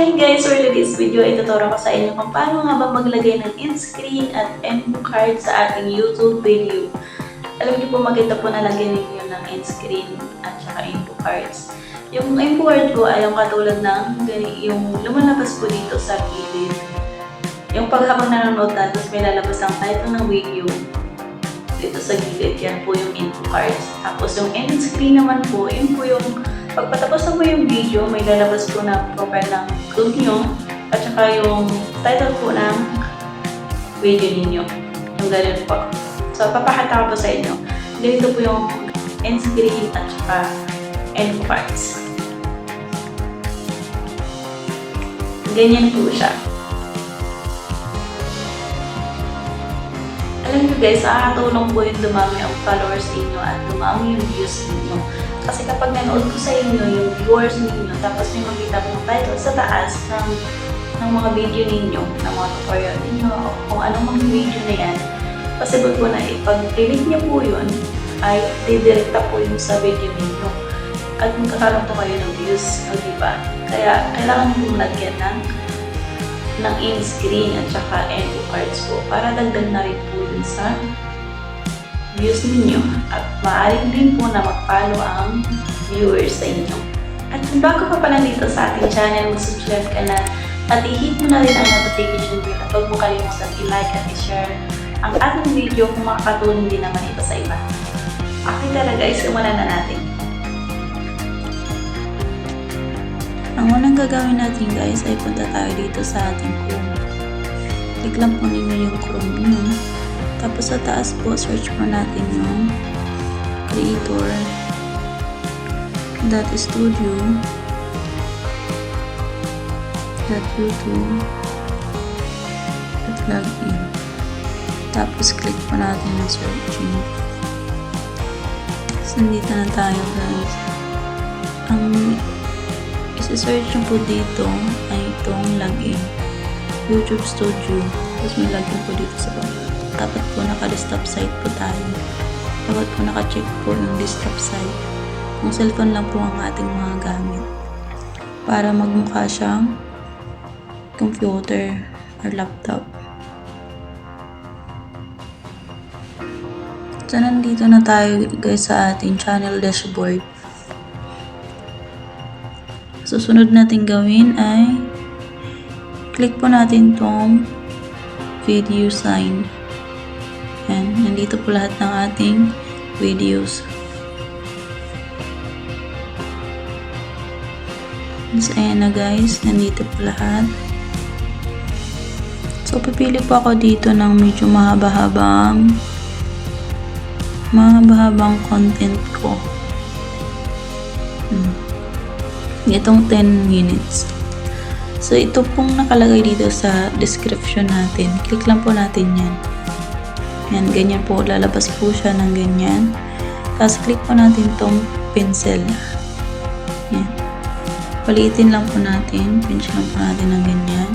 Hi guys! For today's video ay tuturo ko sa inyo kung paano nga ba maglagay ng end screen at end card sa ating YouTube video. Alam niyo po maganda po nalagyan ninyo ng end screen at saka info cards. Yung info card ko ay yung katulad ng yung lumalabas po dito sa gilid. Yung pag habang nanonood na, tapos may lalabas ang title ng video dito sa gilid, yan po yung info cards. Tapos yung end screen naman po, yun po yung pagpatapos na po yung video, may lalabas po na profile ng group nyo at saka yung title po ng video ninyo. Yung ganun po. So, papakita ko po sa inyo. Ganito po yung end screen at saka end cards. Ganyan po siya. Alam niyo guys, nakakatulong po yung dumami ang followers ninyo at dumami yung views ninyo. Kasi kapag nanood ko sa inyo yung viewers ninyo, tapos may makita pong title sa taas ng, ng mga video ninyo, ng mga tutorial ninyo, o kung anong mga video na yan, possible po na ipag-click niyo po yun, ay didirekta po yun sa video ninyo. At magkakaroon po kayo ng views, o diba? Kaya kailangan po lagyan ng ng end screen at saka end cards po para dagdag na rin po dun sa views ninyo at maaaring din po na mag-follow ang viewers sa inyo. At kung bago ka pa lang dito sa ating channel, mag-subscribe ka na at i-hit mo na rin ang notification bell at huwag mo kalimutan i-like at i-share ang ating video kung makakatulong din naman ito sa iba. Okay talaga, isimulan na natin. Ang unang gagawin natin guys ay punta tayo dito sa ating Chrome. Click lang po ninyo yung Chrome nyo. Tapos sa taas po, search po natin yung creator dot studio dot youtube dot login tapos click po natin yung searching so nandito na tayo guys isi-search nyo po dito ay itong login. YouTube Studio. Tapos may login po dito sa baba. Dapat po naka-desktop site po tayo. Dapat po naka-check po yung desktop site. Ang cellphone lang po ang ating mga gamit. Para magmukha siyang computer or laptop. So nandito na tayo guys sa ating channel dashboard susunod natin gawin ay click po natin tong video sign. Yan, nandito po lahat ng ating videos. So ayan na guys. Nandito po lahat. So pipili po ako dito ng medyo mahaba-habang mahaba-habang content ko. Hmm itong 10 minutes. So, ito pong nakalagay dito sa description natin. Click lang po natin yan. Yan, ganyan po. Lalabas po siya ng ganyan. Tapos, click po natin tong pencil. Yan. Paliitin lang po natin. Pinch lang po natin ng ganyan.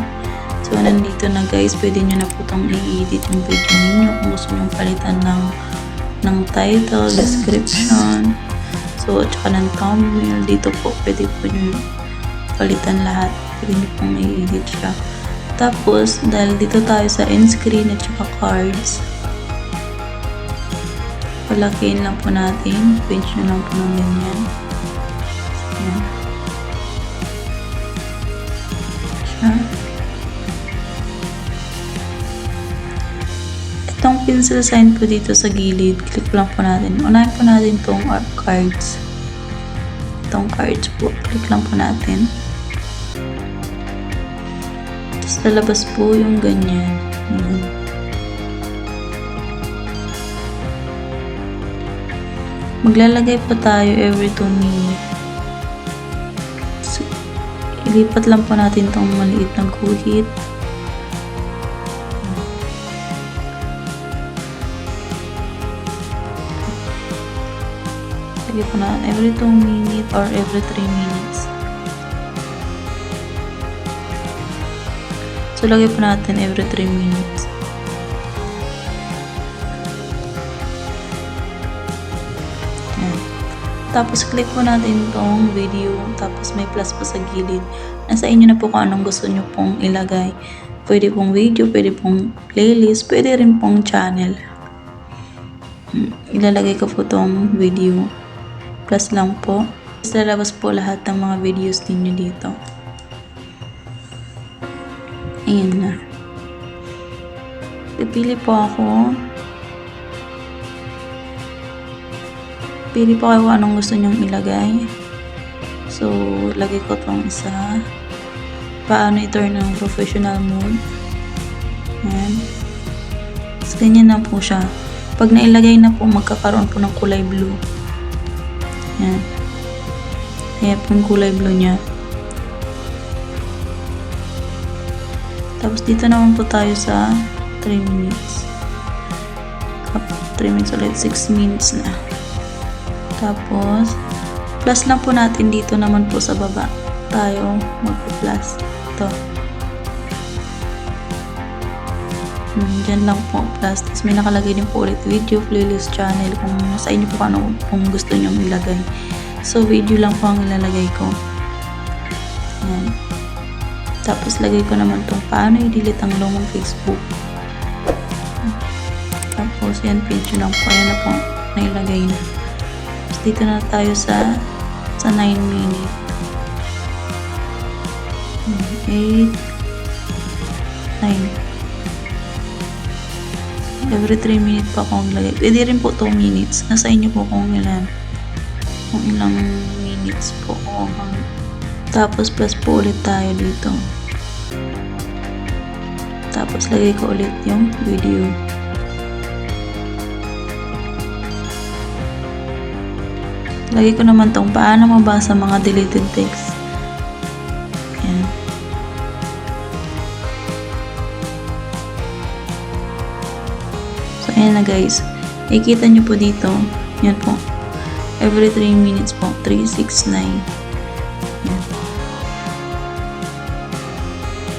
So, nandito na guys. Pwede nyo na po itong i-edit yung video ninyo kung gusto nyo palitan ng, ng title, description, So, at saka ng thumbnail, dito po, pwede po nyo palitan lahat. Pwede nyo pong i-edit siya. Tapos, dahil dito tayo sa end screen at saka cards, palakiin lang po natin. Pinch nyo lang po ng ganyan. Ayan. Pencil sign po dito sa gilid, click lang po natin. Unahin po natin itong cards. Itong cards po, click lang po natin. Tapos lalabas po yung ganyan. Yan. Maglalagay po tayo every 2 minutes. So, ilipat lang po natin itong maliit na guhit. Sige po na every 2 minutes or every 3 minutes. So, lagay po natin every 3 minutes. Tapos, click po natin tong video. Tapos, may plus pa sa gilid. Nasa inyo na po kung anong gusto nyo pong ilagay. Pwede pong video, pwede pong playlist, pwede rin pong channel. Hmm, Ilalagay ko po tong video. Plus lang po. Tapos lalabas po lahat ng mga videos ninyo dito. Ayan na. Pipili po ako. Pili po kayo anong gusto nyong ilagay. So, lagay ko tong isa. Paano i-turn ng professional mode. Ayan. Tapos ganyan na po siya. Pag nailagay na po, magkakaroon po ng kulay blue. Ayan. Ayan po yung kulay blue niya. Tapos dito naman po tayo sa 3 minutes. 3 minutes ulit, 6 minutes na. Tapos, plus lang po natin dito naman po sa baba. Tayo magpo-plus. Ito. Hmm, dyan lang po plus. Tapos may nakalagay din po ulit video, playlist channel kung sa inyo po ano kung gusto nyo ilagay. So, video lang po ang ilalagay ko. Yan. Tapos, lagay ko naman itong paano i-delete ang lumang Facebook. Tapos, yan, page lang po. Ayan na po, nailagay na. Tapos, dito na tayo sa sa 9 minute. 8 9 Every 3 minutes pa akong lagay. Pwede rin po 2 minutes. Nasa inyo po kung ilan. Kung ilang minutes po. O, tapos plus po ulit tayo dito. Tapos lagay ko ulit yung video. Lagay ko naman tong paano mabasa mga deleted text. Ayan na guys. Ikita nyo po dito. Yan po. Every 3 minutes po. 3, 6, 9. Yan.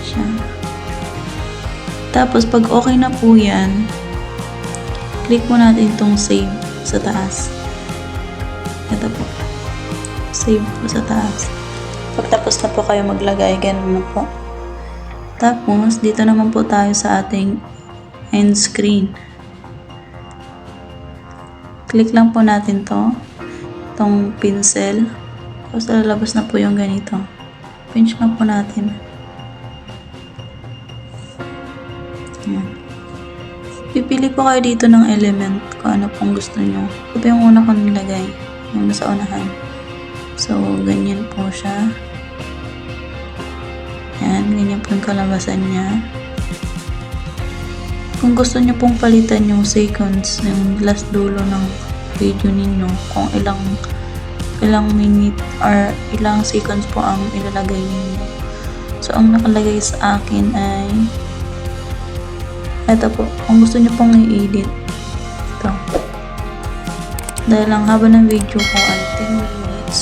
Siya. Tapos, pag okay na po yan, click mo natin itong save sa taas. Ito po. Save po sa taas. Pagtapos na po kayo maglagay, ganun na po. Tapos, dito naman po tayo sa ating end screen. Click lang po natin to. Itong pencil. Tapos, lalabas na po yung ganito. Pinch lang po natin. Yan. Pipili po kayo dito ng element kung ano pong gusto nyo. Ito po yung una kong nilagay. Yung nasa unahan. So, ganyan po siya. Yan, ganyan po yung kalabasan niya. Kung gusto nyo pong palitan yung seconds, yung last dulo ng video ninyo, kung ilang ilang minute or ilang seconds po ang ilalagay ninyo. So, ang nakalagay sa akin ay ito po, kung gusto nyo pong i-edit ito. Dahil ang haba ng video ko ay 10 minutes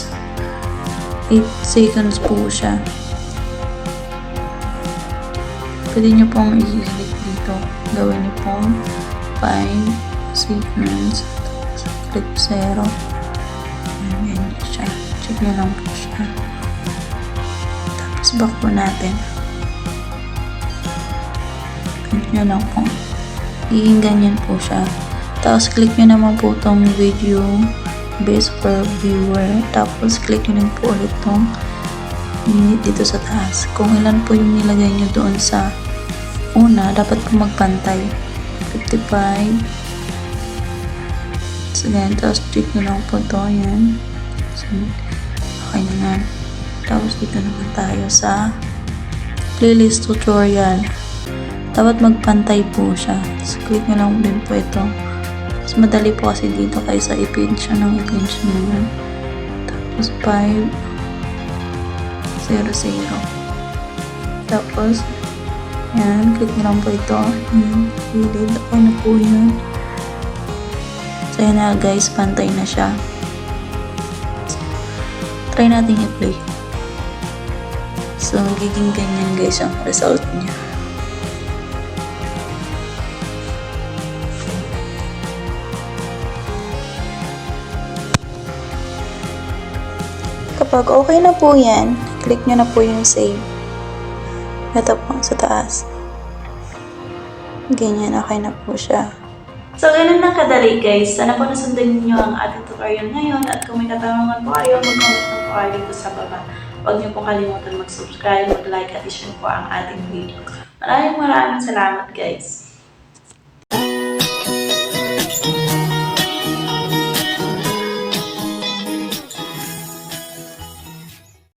8 seconds po siya. Pwede nyo pong i-edit dito. Gawin nyo pong 5 seconds. Click 0. Ayan yan siya. Check nyo lang po siya. Tapos back po natin. Click nyo lang po. Iing ganyan po siya. Tapos click nyo naman po tong video base per viewer. Tapos click nyo din po ulit tong minute dito sa taas. Kung ilan po yung nilagay nyo doon sa una, dapat po magpantay. 55. So, then, tapos click nyo lang po to. Yan. So, okay na nga. Tapos dito naman tayo sa playlist tutorial. Dapat magpantay po siya. So, click nyo lang din po ito. Mas madali po kasi dito kaysa i-pinch siya ng i-pinch nyo yun. Tapos 5 0 0 Tapos yan, click nyo lang po ito. Yan, gilid. Okay na po yun. So yan na guys, pantay na siya. Try natin i-play. So, magiging ganyan guys ang result niya. Kapag okay na po yan, click nyo na po yung save. Ito po, sa taas. Ganyan, okay na po siya. So, ganun lang kadali guys. Sana po nasundan niyo ang ating tutorial ngayon at kung may katanungan po kayo, mag-comment po kayo dito sa baba. Huwag niyo po kalimutan mag-subscribe, mag-like at i-share po ang ating video. Maraming maraming salamat guys.